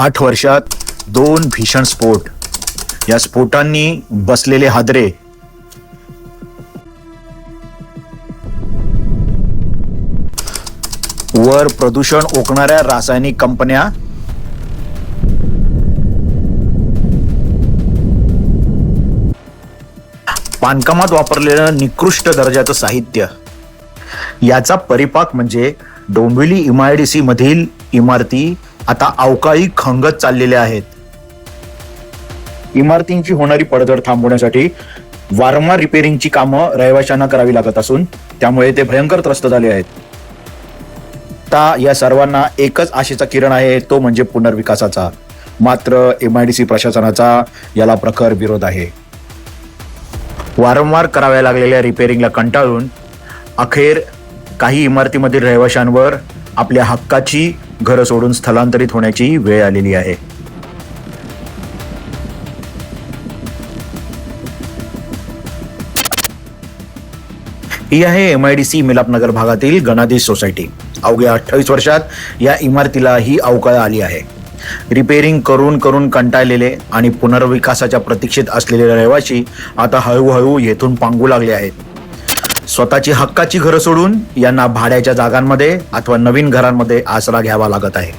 आठ वर्षात दोन भीषण स्फोट. या स्फोटांनी बसलेले हादरे. वर प्रदूषण ओकणाऱ्या रासायनिक कंपन्या. बांधकामात वापरलेलं निकृष्ट दर्जाचं साहित्य. याचा परिपाक म्हणजे डोंबिवली इमायडीसी मधील इमारती आता अवकाळी खंगत चाललेले आहेत. इमारतींची होणारी पडझड थांबवण्यासाठी वारंवार रिपेरिंगची कामं रहिवाशांना करावी लागत असून त्यामुळे ते भयंकर त्रस्त झाले आहेत. आता या सर्वांना एकच आशेचा किरण आहे तो म्हणजे पुनर्विकासाचा. मात्र एम आय डी सी प्रशासनाचा याला प्रखर विरोध आहे. वारंवार कराव्या लागलेल्या रिपेरिंगला कंटाळून अखेर काही इमारतीमधील रहिवाशांवर आपल्या हक्काची घरं सोडून स्थलांतरित होण्याची वेळ आलेली आहे. ही आहे M I D C Milapnagar भागातील गणाधीश सोसायटी. अवघ्या अठ्ठावीस वर्षात या इमारतीला ही अवकाळ आली आहे. रिपेरिंग करून करून कंटाळलेले आणि पुनर्विकासाच्या प्रतीक्षेत असलेले रहिवासी आता हळूहळू येथून पांगू लागले आहेत. स्वतःची हक्काची घरं सोडून यांना भाड्याच्या जागांमध्ये अथवा नवीन घरांमध्ये आसरा घ्यावा लागत आहे.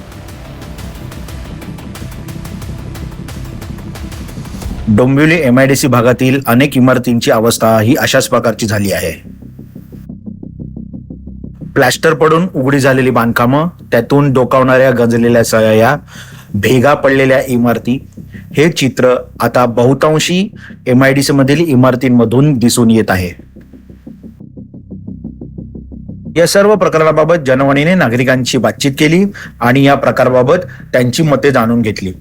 डोंबिवली सी भागातील अनेक इमारतींची अवस्था ही अशाच प्रकारची झाली आहे. प्लॅस्टर पडून उघडी झालेली बांधकामं त्यातून डोकावणाऱ्या गंजलेल्या सळया भेगा पडलेल्या इमारती हे चित्र आता बहुतांशी एम आय डी सी मधील इमारतींमधून दिसून येत आहे. या सर्व प्रकाराबाबत जनवाणीने नागरिकांची बातचीत केली आणि या प्रकाराबाबत त्यांची मते जाणून घेतली.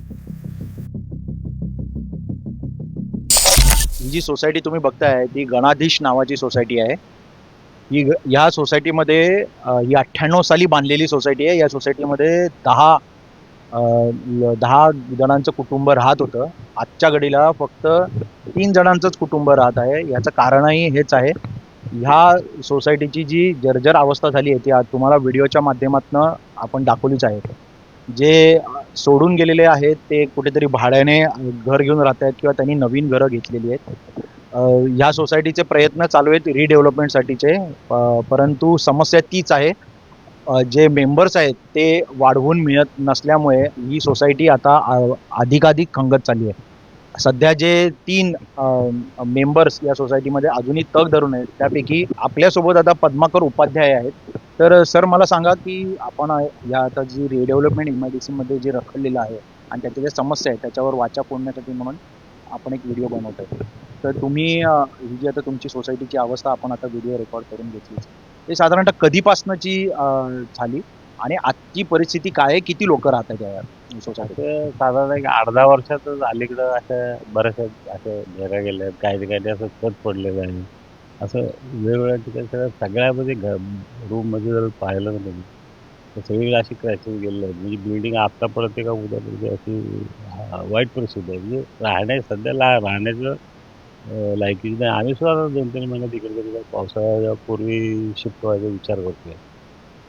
जी सोसायटी तुम्ही बघताय ती गणाधीश नावाची सोसायटी आहे. ही ह्या सोसायटीमध्ये ही अठ्ठ्याण्णव साली बांधलेली सोसायटी आहे. या सोसायटीमध्ये दहा दहा जणांचं कुटुंब राहत होतं. आजच्या घडीला फक्त तीन जणांचंच कुटुंब राहत आहे. याचं कारणही हेच आहे. ह्या सोसायटीची जी जर्जर अवस्था झाली आहे ती आज तुम्हाला व्हिडिओच्या माध्यमातून आपण दाखवलीच आहे. जे सोडून गेलेले आहेत ते कुठेतरी भाड्याने घर घेऊन राहत आहेत किंवा त्यांनी नवीन घरं घेतलेली आहेत. ह्या सोसायटीचे प्रयत्न चालू आहेत रिडेव्हलपमेंटसाठीचे परंतु समस्या तीच आहे. जे मेंबर्स आहेत ते वाढवून मिळत नसल्यामुळे ही सोसायटी आता अधिकाधिक खंगत चालली आहे. सध्या जे तीन मेंबर्स या सोसायटीमध्ये अजूनही तग धरून आहेत त्यापैकी आपल्यासोबत आता पद्माकर उपाध्याय आहेत. तर सर मला सांगा की आपण या आता जी रिडेव्हलपमेंट इमर्जन्सीमध्ये जे रखडलेलं आहे आणि त्याच्या ज्या समस्या आहेत त्याच्यावर वाचा फोडण्यासाठी म्हणून आपण एक व्हिडिओ बनवत आहे तर तुम्ही ही जी आता तुमची सोसायटीची अवस्था आपण आता व्हिडिओ रेकॉर्ड करून घेतली ते साधारणतः कधीपासनची झाली? आणि आजची परिस्थिती काय आहे? किती लोक राहतात या ते साधारण एक आठ दहा वर्षातच अलीकडं अशा बऱ्याचशा असं भेगा गेल्या आहेत. काही काही असं खत पडलेलं आहे. असं वेगवेगळ्या ठिकाणी सगळ्या सगळ्यामध्ये म्हणजे घ रूममध्ये जर पाहिलं ना तुम्ही तर सगळीकडे अशी क्रॅचेस गेलेले आहेत. म्हणजे बिल्डिंग आता परत का उद्या अशी वाईट परिस्थिती आहे. म्हणजे राहण्या सध्या ला राहण्याचं अं, लायकीच नाही. आम्ही सुद्धा दोन तीन महिने तिकडे पावसाळ्यापूर्वी पावसाळ्या पूर्वी शिफ्ट व्हायचा विचार करतोय.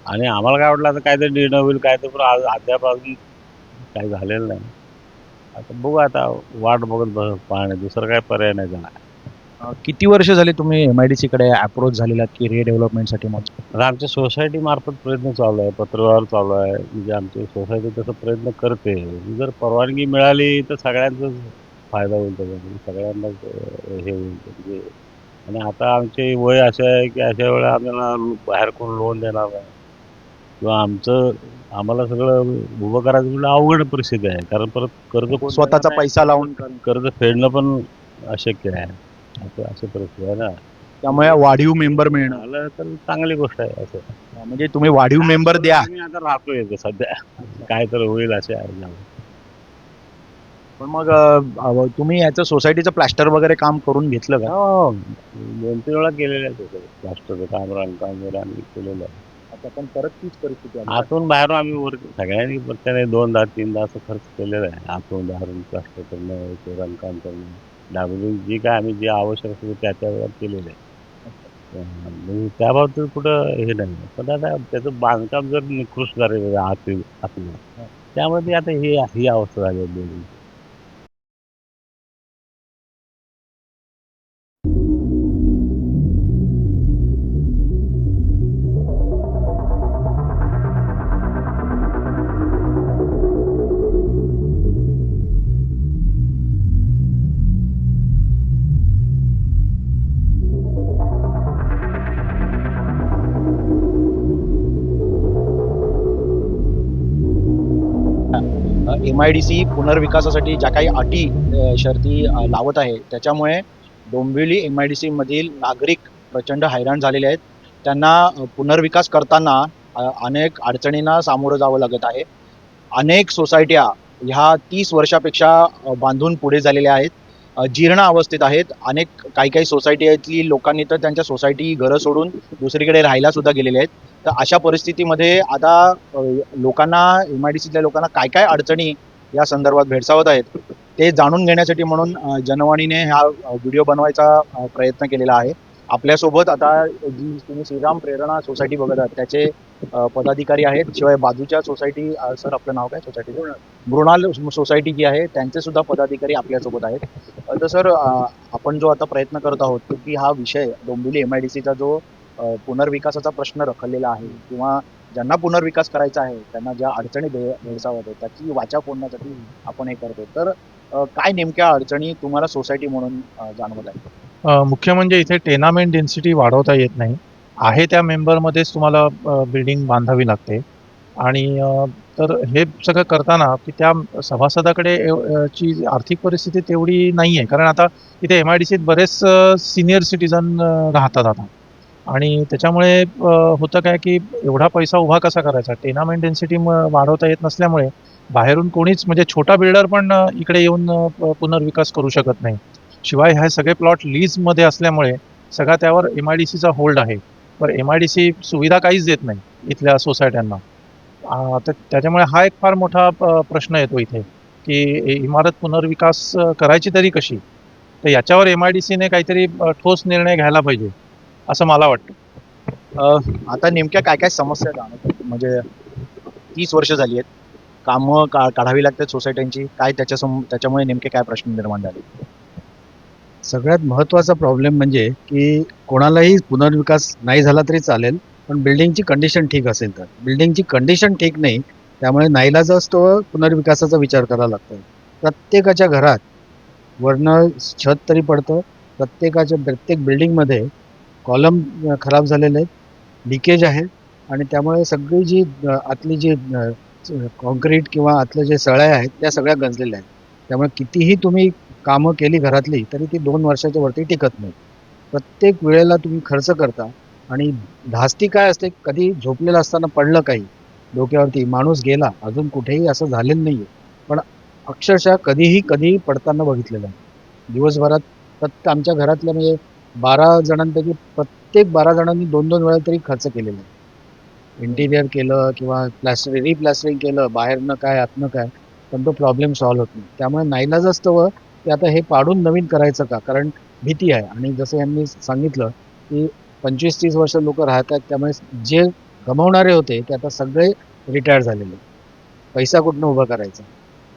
आणि आम्हाला काय वाटलं आता काहीतरी निर्णय होईल काय तर पण आज अद्याप अजून काही झालेलं नाही. आता बघू आता वाट बघत बस पाहणे. दुसरं काय पर्याय नाही त्याला अ, किती वर्ष झाली तुम्ही एम आय डी सीकडे अप्रोच झालेला की रिडेव्हलपमेंटसाठी मग? आता आमच्या सोसायटी मार्फत प्रयत्न चालू आहे पत्रव्यवहार चालू आहे. म्हणजे आमची सोसायटी तसं प्रयत्न करते. जर परवानगी मिळाली तर सगळ्यांचाच फायदा होईल त्याचा. म्हणजे सगळ्यांनाच अं, हे होईल म्हणजे आणि आता आमचे वय असे आहे की अशा वेळेला आम्हाला बाहेर कोण लोन देणार नाही. किंवा आमचं आम्हाला सगळं उभं करायचं म्हणजे अवघड परिस्थिती आहे. कारण परत कर्ज कोण स्वतःचा देणार. पैसा लावून कर्ज फेडणं पण अशक्य आहे. असं अशी परिस्थिती आहे ना. त्यामुळे वाढीव मेंबर मिळणं. झालं तर चांगली गोष्ट आहे असं. म्हणजे तुम्ही वाढीव मेंबर द्या. मी आता राहतोय इथं सध्या. काय तर होईल असे आहे पण मग अ, अ, तुम्ही याचं सोसायटीचं प्लॅस्टर वगैरे काम करून घेतलं का? हो दोन तीन वेळा केलेलं आहे तसं प्लास्टरचं काम रानकाम वगैरे आम्ही केलेलं आहे. आता पण परत तीच परिस्थिती आली. आतून बाहेरून आम्ही वर सगळ्यांनी प्रत्येकाने दोनदा तीनदा असं खर्च केलेला आहे. आतून बाहेरून प्लास्टर करणं ते रंगकाम करणं डाबलिंग जी काय आम्ही जे आवश्यक असेल त्या त्या वेळात केलेलं आहे. अं, म्हणजे त्याबाबतीत कुठं हे नाही. पण आता त्याचं बांधकाम जर निकृष्ट झालेलं आहे आत आतलं. त्यामुळे ती आता ही ही अवस्था झाली आहे. एम आय डी सी पुनर्विकासासाठी ज्या काही अटी शर्ती लावत आहे त्याच्यामुळे डोंबिवली एम आय डी सीमधील नागरिक प्रचंड हैराण झालेले आहेत. त्यांना पुनर्विकास करताना अनेक अडचणींना सामोरं जावं लागत आहे. अनेक सोसायट्या ह्या तीस वर्षापेक्षा बांधून पुढे झालेल्या आहेत. जीर्ण अवस्थेत आहेत. अनेक काही काही सोसायटीतली लोकांनी तर त्यांच्या सोसायटी घरं सोडून दुसरीकडे राहायला सुद्धा गेलेले आहेत. तर अशा परिस्थितीमध्ये आता लोकांना एम आय डी सीतल्या लोकांना काय काय अडचणी या संदर्भात भेडसावत आहेत ते जाणून घेण्यासाठी म्हणून जनवाणीने हा व्हिडिओ बनवायचा प्रयत्न केलेला आहे. आपल्यासोबत आता जी तुम्ही श्रीराम प्रेरणा सोसायटी बघत आहात त्याचे पदाधिकारी आहेत शिवाय बाजूच्या सोसायटी सर आपलं नाव काय सोसायटी मृणाल सोसायटी जी आहे त्यांचे सुद्धा पदाधिकारी आपल्यासोबत आहेत. तर सर आपण जो आता प्रयत्न करत आहोत की हा विषय डोंबिवली एम आय डी सीचा जो पुनर्विकासाचा प्रश्न रखडलेला आहे किंवा ज्यांना पुनर्विकास करायचा आहे त्यांना ज्या अडचणी भेडसावत आहेत त्याची वाचा फोडण्यासाठी आपण हे करतो तर काय नेमक्या अडचणी तुम्हाला सोसायटी म्हणून जाणवत आहे मुख्य म्हणजे इथे टेनामेंट डेन्सिटी वाढवता येत नाही. आहे त्या मेंबरमध्येच तुम्हाला बिल्डिंग बांधावी लागते. आणि तर हे सगळं करताना की त्या सभासदाकडे ची आर्थिक परिस्थिती तेवढी नाही आहे कारण आता इथे एम आय डी सीत बरेच सिनियर सिटीजन राहतात आता. आणि त्याच्यामुळे होतं काय की एवढा पैसा उभा कसा करायचा? टेनामेंट डेन्सिटी वाढवता येत नसल्यामुळे बाहेरून कोणीच म्हणजे छोटा बिल्डर पण इकडे येऊन प- पुनर्विकास करू शकत नाही. शिवाय हे सगळे प्लॉट लीजमध्ये असल्यामुळे सगळा त्यावर एम आय डी सीचा होल्ड आहे. पण एम आय डी सी सुविधा काहीच देत नाही इथल्या सोसायट्यांना. तर त्याच्यामुळे हा एक फार मोठा प्रश्न येतो इथे की इमारत पुनर्विकास करायची तरी कशी? तर याच्यावर एम आय डी सीने काहीतरी ठोस निर्णय घ्यायला पाहिजे. असं मला वाटतं. अ, आता नेमक्या काय काय समस्या जाणवतात म्हणजे तीस वर्ष झाली आहेत. कामं का काढावी लागतात सोसायट्यांची. काय त्याच्यासम त्याच्यामुळे नेमके काय प्रश्न निर्माण झाले? सगळ्यात महत्त्वाचा प्रॉब्लेम म्हणजे की कोणालाही पुनर्विकास नाही झाला तरी चालेल पण बिल्डिंगची कंडिशन ठीक असेल तर. बिल्डिंगची कंडिशन ठीक नाही त्यामुळे नाईलाज असतो पुनर्विकासाचा विचार करावा लागतो. प्रत्येकाच्या घरात वरनं छत तरी पडतं. प्रत्येकाच्या प्रत्येक बिल्डिंगमध्ये कॉलम खराब झालेले आहेत. लिकेज आहे. आणि त्यामुळे सगळी जी आतली जी कॉन्क्रीट किंवा आतलं जे सळ्या आहेत त्या सगळ्या गंजलेल्या आहेत. त्यामुळे कितीही तुम्ही कामं केली घरातली तरी ती दोन वर्षाच्या वरती टिकत नाही. प्रत्येक वेळेला तुम्ही खर्च करता आणि धास्ती काय असते कधी झोपलेलं असताना पडलं काही डोक्यावरती माणूस गेला अजून कुठेही असं झालेलं नाही आहे पण अक्षरशः कधीही कधीही पडताना बघितलेलं आहे. दिवसभरात प्रत्येक आमच्या घरातल्या म्हणजे बारा जणांपैकी प्रत्येक बारा जणांनी दोन दोन वेळा तरी खर्च केलेला आहे. इंटिरियर केलं किंवा प्लॅस्टर रिप्लॅस्टरिंग केलं बाहेरनं काय आतनं काय पण तो प्रॉब्लेम सॉल्व्ह होत नाही. त्यामुळे नाईलाज असतं की आता हे पाडून नवीन करायचं का? कारण भीती आहे. आणि जसं यांनी सांगितलं की पंचवीस तीस वर्ष लोक राहतात त्यामुळे जे गमावणारे होते ते आता सगळे रिटायर झालेले पैसा कुठनं उभा करायचा?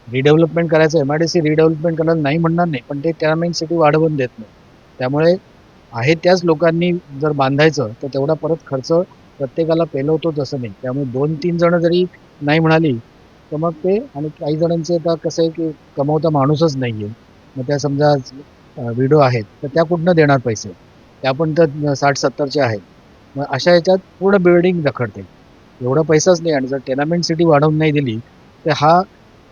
रिडेव्हलपमेंट करायचं M I D C redevelopment करायला नाही म्हणणार नाही पण ते टेनामेंट सिटी वाढवून देत नाही. त्यामुळे आहे त्याच लोकांनी जर बांधायचं तर तेवढा परत खर्च प्रत्येकाला पेलवतो तसं नाही. त्यामुळे दोन तीन जण जरी नाही म्हणाली तर मग ते आणि काही जणांचे आता कसं आहे की कमवता माणूसच नाही आहे मग त्या समजा व्हिडिओ आहेत तर त्या कुठनं देणार पैसे? त्या पण तर साठ सत्तरचे आहेत. मग अशा याच्यात पूर्ण बिल्डिंग रखडते. एवढा पैसाच नाही आणि जर टेनामेंट सिटी वाढवून नाही दिली तर हा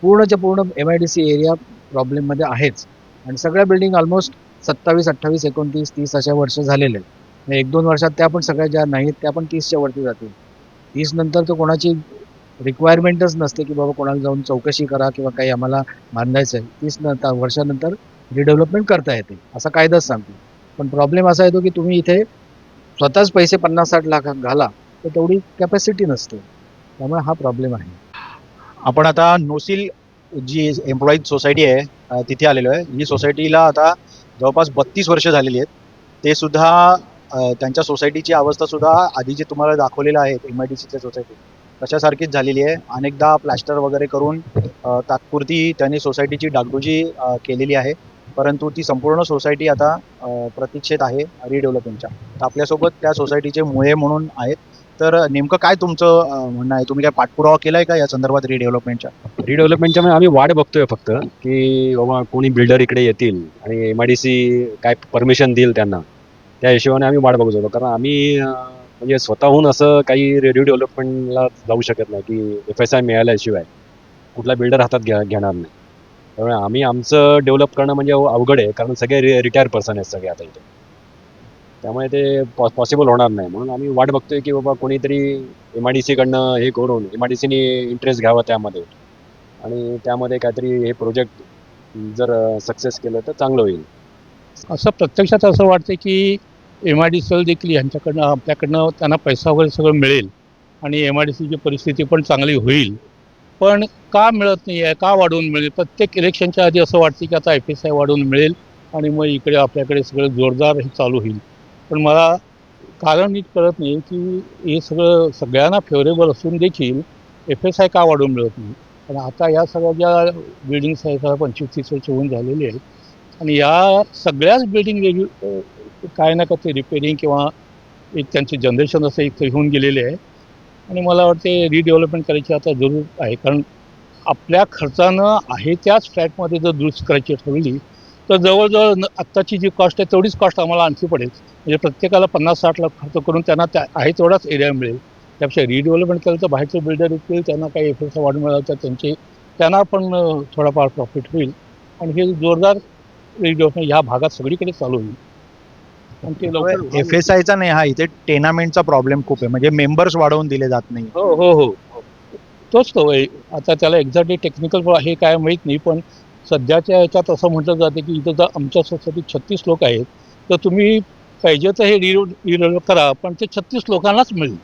पूर्णच्या पूर्ण M I D C area प्रॉब्लेममध्ये आहेच. आणि सगळ्या बिल्डिंग ऑलमोस्ट सत्तावीस अठ्ठावीस एकोणतीस तीस अशा वर्ष झालेले आहेत. एक दोन वर्षात त्या पण सगळ्या ज्या नाहीत त्या पण तीसच्या वरती जातील. तीस नंतर तर कोणाची रिक्वायरमेंटच नसते की बाबा कोणाला जाऊन चौकशी करा किंवा काही आम्हाला बांधायचं आहे. तीस नंतर वर्षानंतर रिडेव्हलपमेंट करता येते असा कायदाच सांगतो. पण प्रॉब्लेम असा येतो की तुम्ही इथे स्वतःच पैसे पन्नास साठ लाख घाला तर तेवढी कॅपॅसिटी नसते. त्यामुळे हा प्रॉब्लेम आहे. आपण आता नोसिल जी एम्प्लॉईज सोसायटी आहे तिथे आलेलो आहे. ही सोसायटीला आता जवळपास बत्तीस वर्ष झालेली आहेत. ते सुद्धा त्यांच्या सोसायटीची अवस्था सुद्धा आधी जे तुम्हाला दाखवलेलं आहे एम आय डी सीच्या सोसायटी तशासारखीच झालेली आहे. अनेकदा प्लॅस्टर वगैरे करून तात्पुरती त्यांनी सोसायटीची डागडुजी केलेली आहे. परंतु ती संपूर्ण सोसायटी आता प्रतीक्षेत आहे रिडेव्हलपमेंटच्या. तर आपल्यासोबत त्या सोसायटीचे मुळे म्हणून आहेत. तर नेमकं काय तुमचं म्हणणं आहे? तुम्ही काय पाठपुरावा केलाय का या संदर्भात रिडेव्हलपमेंटच्या रिडेव्हलपमेंटच्या म्हणजे आम्ही वाट बघतोय फक्त की बाबा कोणी बिल्डर इकडे येतील आणि एम आय डी सी काय परमिशन देईल त्यांना त्या हिशोबाने आम्ही वाट बघत होतो. कारण आम्ही म्हणजे स्वतःहून असं काही रेडिओ डेव्हलपमेंटला जाऊ शकत नाही की एफ एस आय मिळाल्याशिवाय कुठला बिल्डर हातात घ्या घेणार नाही. त्यामुळे आम्ही आमचं डेव्हलप करणं म्हणजे अवघड आहे कारण सगळे रिटायर पर्सन आहेत सगळे आता इथे. त्यामुळे ते पॉसिबल होणार नाही. म्हणून आम्ही वाट बघतोय की बाबा कोणीतरी एम आय डी सीकडनं हे करून एम आय डी सीने इंटरेस्ट घ्यावा त्यामध्ये. आणि त्यामध्ये काहीतरी हे प्रोजेक्ट जर सक्सेस केलं तर चांगलं होईल. असं प्रत्यक्षात असं वाटतं की एम आय डी सीला देखील यांच्याकडनं आपल्याकडनं त्यांना पैसा वगैरे सगळं मिळेल. आणि एम आय डी सीची परिस्थिती पण चांगली होईल. पण का मिळत नाही आहे का वाढवून मिळेल? प्रत्येक इलेक्शनच्या आधी असं वाटतं की आता एफ एस आय वाढवून मिळेल आणि मग इकडे आपल्याकडे सगळं जोरदार हे चालू होईल. पण मला कारण नीट कळत नाही की हे सगळं सगळ्यांना फेवरेबल असून देखील एफ एस आय का वाढवून मिळत नाही? पण आता या सगळ्या ज्या बिल्डिंग्स आहेत त्या पंचवीस तीस वर्ष होऊन झालेली आहेत आणि या सगळ्याच बिल्डिंग वेगळी काय ना का ते रिपेरिंग किंवा एक त्यांचे जनरेशन असं एक होऊन गेलेले आहे. आणि मला वाटते रिडेव्हलपमेंट करायची आता जरूर आहे. कारण आपल्या खर्चानं आहे त्याच फ्लॅटमध्ये जर दुरुस्त करायची ठरवली तर जवळजवळ आत्ताची जी कॉस्ट आहे तेवढीच कॉस्ट आम्हाला आणखी पडेल. म्हणजे प्रत्येकाला पन्नास साठ लाख खर्च करून त्यांना त्या आहे तेवढाच एरिया मिळेल. त्यापेक्षा रिडेव्हलपमेंट केलं तर बाहेरचे बिल्डर येतील त्यांना काही एफएसचा वाढ मिळाला तर त्यांचे त्यांना पण थोडाफार प्रॉफिट होईल. आणि हे जोरदार रिडेव्हलपमेंट ह्या भागात सगळीकडे चालू होईल. एफ एस आयचा नाही हा इथे टेनामेंटचा प्रॉब्लेम खूप आहे. म्हणजे मेंबर्स वाढवून दिले जात नाही. हो हो हो. तोच तो आता त्याला एक्झॅक्टली टेक्निकल हे काय माहीत नाही पण सध्याच्या याच्यात असं म्हटलं जातं की इथं जर आमच्या सोसायटीत छत्तीस लोक आहेत तर तुम्ही पाहिजे तर हे रिडेव्हलप करा पण ते छत्तीस लोकांनाच मिळेल.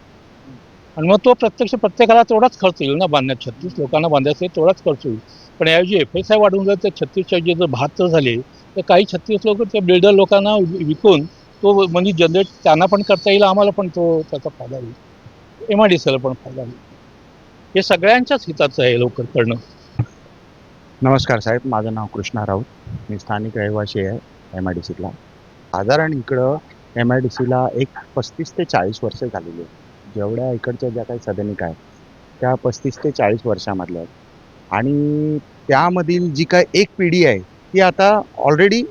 आणि मग तो प्रत्यक्ष प्रत्येकाला तेवढाच खर्च येईल ना बांधण्यात. छत्तीस लोकांना बांधायचं तेवढाच खर्च होईल पण याऐवजी एफ एस आय वाढून जर ते छत्तीसच्या जे जर बहात्तर झाले तर काही छत्तीस लोक त्या बिल्डर लोकांना विकून तो मनी जनरेट त्यांना पण करता येईल आम्हाला पण तो त्याचा फायदा होईल. एम आय डी सीला पण फायदा होईल. हे सगळ्यांच्याच हिताचं आहे लवकर करणं. नमस्कार साहेब माझं नाव कृष्णा राऊत. मी स्थानिक रहिवासी आहे एम आय डी सीला साधारण इकडं एम आय डी सीला एक पस्तीस ते चाळीस वर्ष झालेली आहेत. जेवढ्या इकडच्या ज्या काही सदनिका आहेत त्या पस्तीस ते चाळीस वर्षामधल्या आहेत. आणि त्यामधील जी काय एक पिढी आहे ती आता ऑलरेडी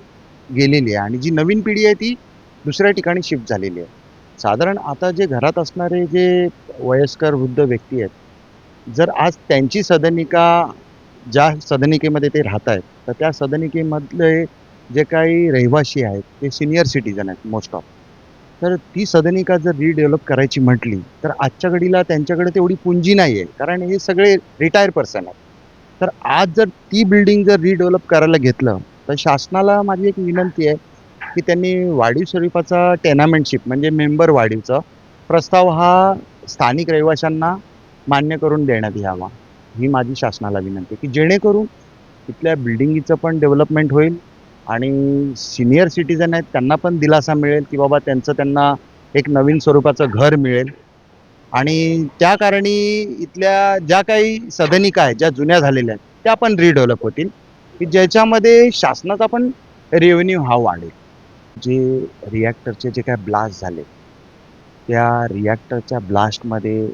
गेलेली आहे. आणि जी नवीन पिढी आहे ती दुसऱ्या ठिकाणी शिफ्ट झालेली आहे. साधारण आता जे घरात असणारे जे वयस्कर वृद्ध व्यक्ती आहेत जर आज त्यांची सदनिका ज्या सदनिकेमध्ये ते राहत आहेत तर त्या सदनिकेमधले जे काही रहिवासी आहेत ते सिनियर सिटीजन आहेत मोस्ट ऑफ तर ती सदनिका जर रिडेव्हलप करायची म्हटली तर आजच्या घडीला त्यांच्याकडे तेवढी पुंजी नाही आहे कारण हे सगळे रिटायर पर्सन आहेत. तर आज जर ती बिल्डिंग जर रिडेव्हलप करायला घेतलं तर शासनाला माझी एक विनंती आहे की त्यांनी वाढीव स्वरूपाचा टेनामेंटशिप म्हणजे मेंबर वाढीवचा प्रस्ताव हा स्थानिक रहिवाशांना मान्य करून देण्यात यावा. ही माझी शासनाला विनंती आहे की जेणेकरून इथल्या बिल्डिंगीचं पण डेव्हलपमेंट होईल आणि सिनियर सिटीजन आहेत त्यांना पण दिलासा मिळेल की बाबा त्यांचं त्यांना एक नवीन स्वरूपाचं घर मिळेल. आणि त्या कारणी इथल्या ज्या काही सदनिका आहेत ज्या जुन्या झालेल्या आहेत त्या पण रिडेव्हलप होतील. की ज्याच्यामध्ये शासनाचा पण रेव्हेन्यू हा वाढेल. जे रिॲक्टरचे जे काय ब्लास्ट झाले त्या रिॲक्टरच्या ब्लास्टमध्ये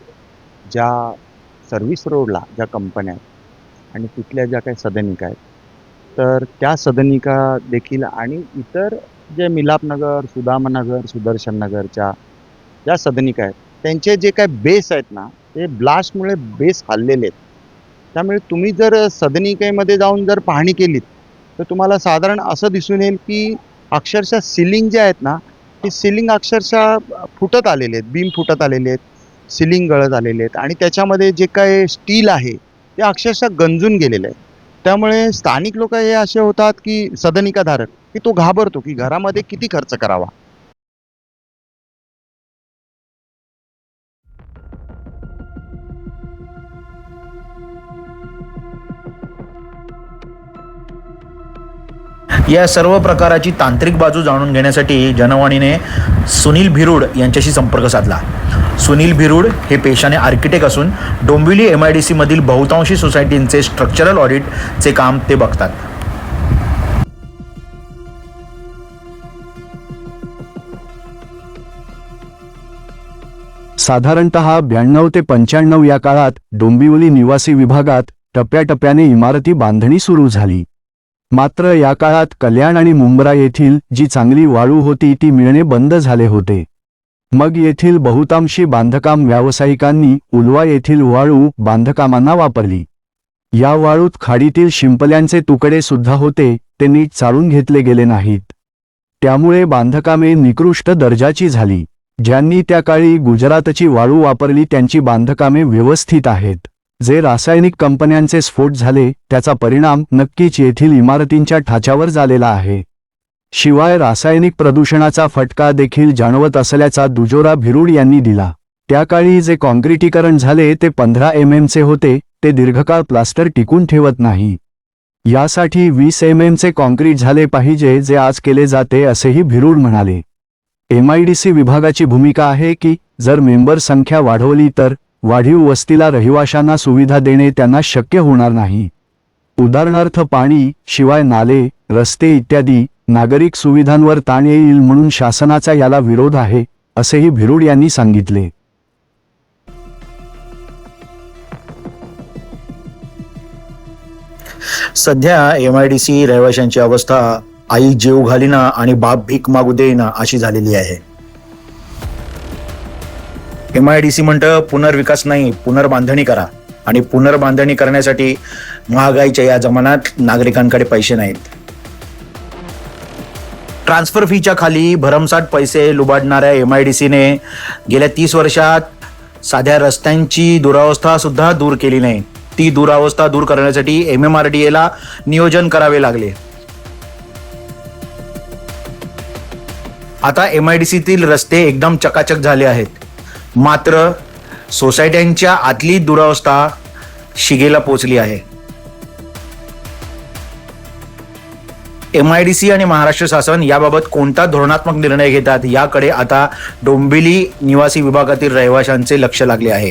ज्या सर्व्हिस रोडला ज्या कंपन्या आहेत आणि तिथल्या ज्या काही सदनिका आहेत तर त्या सदनिका देखील आणि इतर जे मिलापनगर सुदामनगर सुदर्शन नगरच्या ज्या सदनिका आहेत त्यांचे जे काय बेस आहेत ना ते ब्लास्टमुळे बेस हल्लेले आहेत. त्यामुळे तुम्ही जर सदनिकेमध्ये जाऊन जर पाहणी केलीत तर तुम्हाला साधारण असं दिसून येईल की अक्षरशः सिलिंग जे आहेत ना ते सिलिंग अक्षरशः फुटत आलेले आहेत बीम फुटत आलेले आहेत. सिलिंग गळत आलेले आहेत. आणि त्याच्यामध्ये जे काय स्टील आहे ते अक्षरशः गंजून गेलेलं आहे. त्यामुळे स्थानिक लोक हे असे होतात की सदनिकाधारक की तो घाबरतो की घरामध्ये किती खर्च करावा? या सर्व प्रकाराची तांत्रिक बाजू जाणून घेण्यासाठी जनवाणीने सुनील भिरुड यांच्याशी संपर्क साधला. सुनील भिरूड हे पेशाने आर्किटेक्ट असून Dombivli M I D C मधील बहुतांशी सोसायटींचे स्ट्रक्चरल ऑडिटचे काम ते बघतात. साधारणतः ब्याण्णव ते पंच्याण्णव या काळात डोंबिवली निवासी विभागात टप्प्याटप्प्याने इमारती बांधणी सुरू झाली. मात्र या काळात कल्याण आणि मुंब्रा येथील जी चांगली वाळू होती ती मिळणे बंद झाले होते. मग येथील बहुतांशी बांधकाम व्यावसायिकांनी उलवा येथील वाळू बांधकामांना वापरली. या वाळूत खाडीतील शिंपल्यांचे तुकडे सुद्धा होते ते नीट चाळून घेतले गेले नाहीत. त्यामुळे बांधकामे निकृष्ट दर्जाची झाली. ज्यांनी त्या काळी गुजरातची वाळू वापरली त्यांची बांधकामे व्यवस्थित आहेत. जे रासायनिक कंपन्यांचे स्फोट झाले त्याचा परिणाम नक्कीच येथील इमारतींच्या ठाच्यावर झालेला आहे. शिवाय रासायनिक प्रदूषणाचा फटका देखील जाणवत असल्याचा दुजोरा भिरूड यांनी दिला. त्याकाळी जे काँक्रिटीकरण झाले ते पंधरा एम एमचे होते ते दीर्घकाळ प्लास्टर टिकून ठेवत नाही. यासाठी वीस एम एमचे काँक्रीट झाले पाहिजे जे आज केले जाते असेही भिरूड म्हणाले. एमआयडीसी विभागाची भूमिका आहे की जर मेंबर संख्या वाढवली तर वाढीव वस्तीला रहिवाशांना सुविधा देणे त्यांना शक्य होणार नाही. उदाहरणार्थ पाणी शिवाय नाले रस्ते इत्यादी नागरिक सुविधांवर ताण येईल म्हणून शासनाचा याला विरोध आहे असेही भिरूड यांनी सांगितले. सध्या एम आय डी सी रहिवाशांची अवस्था आई जेव घालीना आणि बाप भीक मागू देईना अशी झालेली आहे. एम आय डी सी म्हणतं पुनर्विकास नाही पुनर्बांधणी करा. आणि पुनर्बांधणी करण्यासाठी महागाईच्या या जमान्यात नागरिकांकडे पैसे नाहीत. ट्रान्सफर फीच्या खाली भरमसाठ पैसे लुबाडणाऱ्या एम आय डी सीने गेल्या तीस वर्षात साध्या रस्त्यांची दुरावस्था सुद्धा दूर केली नाही. ती दुरावस्था दूर करण्यासाठी एम एम आर डी एला नियोजन करावे लागले. आता एम आय डी सीतील रस्ते एकदम चकाचक झाले आहेत. मात्र सोसायट्यांच्या आतली दुरावस्था शिगेला पोचली आहे. एम आय डी सी आणि महाराष्ट्र शासन याबाबत कोणता धोरणात्मक निर्णय घेतात याकडे आता डोंबिवली निवासी विभागातील रहिवाशांचे लक्ष लागले आहे.